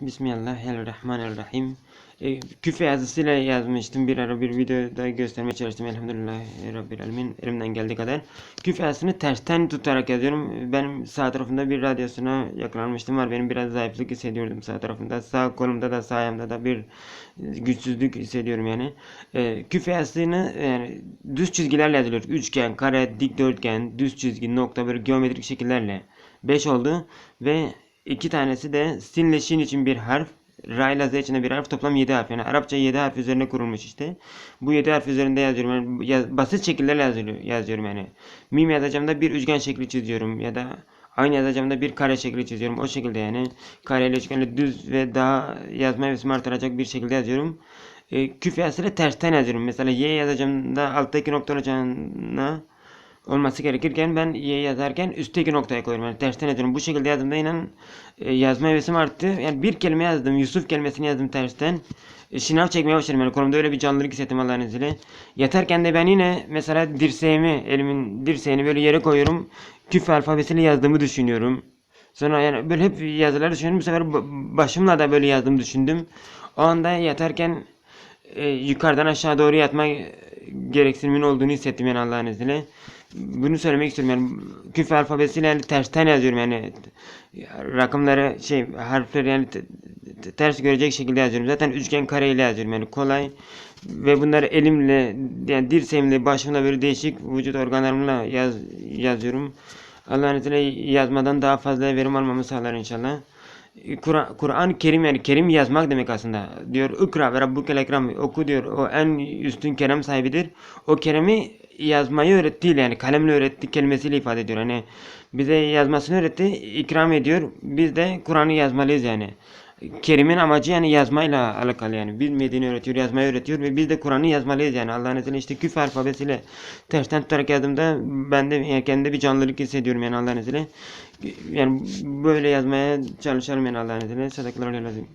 Bismillahirrahmanirrahim. E, küfe yazısıyla yazmıştım. Bir ara bir videoda göstermeye çalıştım. Elhamdülillah Rabbil Alemin. Elimden geldiği kadar. Küfe yazısını tersten tutarak yazıyorum. Benim sağ tarafımda bir radyasına yakalanmıştım var. Benim biraz zayıflık hissediyordum sağ tarafımda. Sağ kolumda da sağ ayağımda da bir güçsüzlük hissediyorum yani. E, küfe yazısını yani düz çizgilerle yazılıyor. Üçgen, kare, dikdörtgen, düz çizgi, nokta böyle geometrik şekillerle. 5 oldu ve İki tanesi de sinle şin için bir harf. Ra ile z için bir harf. Toplam 7 harf. Yani Arapça 7 harf üzerine kurulmuş işte. Bu 7 harf üzerinde yazıyorum. Yani yaz, basit şekillerle yazıyorum, yani. Mim yazacağımda bir üçgen şekli çiziyorum. Ya da aynı yazacağımda bir kare şekli çiziyorum. O şekilde yani. Kare ile üçgenle düz ve daha yazma hevesimi artıracak bir şekilde yazıyorum. E, küf yazısıyla tersten yazıyorum. Mesela y yazacağımda alttaki nokta olacağına olması gerekirken ben yazarken üstteki noktaya koyuyorum. Yani tersten yazıyorum. Bu şekilde yazdığımda inan e, yazma hevesim arttı. Yani bir kelime yazdım. Yusuf kelimesini yazdım tersten. E, şınav çekmeye başladım. Yani kolumda öyle bir canlılık hissettim Allah'ın izniyle. Yatarken de ben yine mesela dirseğimi, elimin dirseğini böyle yere koyuyorum. Küf alfabesiyle yazdığımı düşünüyorum. Sonra yani böyle hep yazıları düşünüyorum. Bu sefer başımla da böyle yazdığımı düşündüm. O anda yatarken e, yukarıdan aşağı doğru yatma gereksinimin olduğunu hissettim yani Allah'ın izniyle bunu söylemek istiyorum yani küf alfabesiyle yani tersten yazıyorum yani rakamları şey harfleri yani ters görecek şekilde yazıyorum. Zaten üçgen kareyle yazıyorum yani kolay ve bunları elimle yani dirseğimle başımla böyle değişik vücut organlarımla yaz, yazıyorum. Allah'ın izniyle yazmadan daha fazla verim almamı sağlar inşallah. Kur'an Kur Kerim yani Kerim yazmak demek aslında. Diyor ikra ve rabbukel ekrem oku diyor. O en üstün kerem sahibidir. O keremi yazmayı öğretti yani kalemle öğretti kelimesiyle ifade ediyor. Hani bize yazmasını öğretti, ikram ediyor. Biz de Kur'an'ı yazmalıyız yani. Kerim'in amacı yani yazmayla alakalı yani. Bilmediğini öğretiyor, yazmayı öğretiyor ve biz de Kur'an'ı yazmalıyız yani. Allah'ın izniyle işte küf alfabesiyle tersten tutarak yazdığımda ben de yani kendimde bir canlılık hissediyorum yani Allah'ın izniyle. Yani böyle yazmaya çalışalım yani Allah'ın izniyle. Sadakalar lazım.